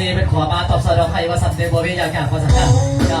นี่เป็นขวามาตอบสนองใครว่าสัมเดโบวิอยากอยากภาษาเจ้า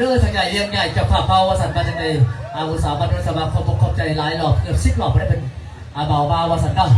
เด้อทางใหญ่เลี้ยงใหญ่จะผ่าเบาวสันมาจังเลยอาวุสาวบรรลุสบาคมบกขบใจหลายหลอกเกือบสิบหลอกไม่ได้เป็นอาเบาบาวสันเด้า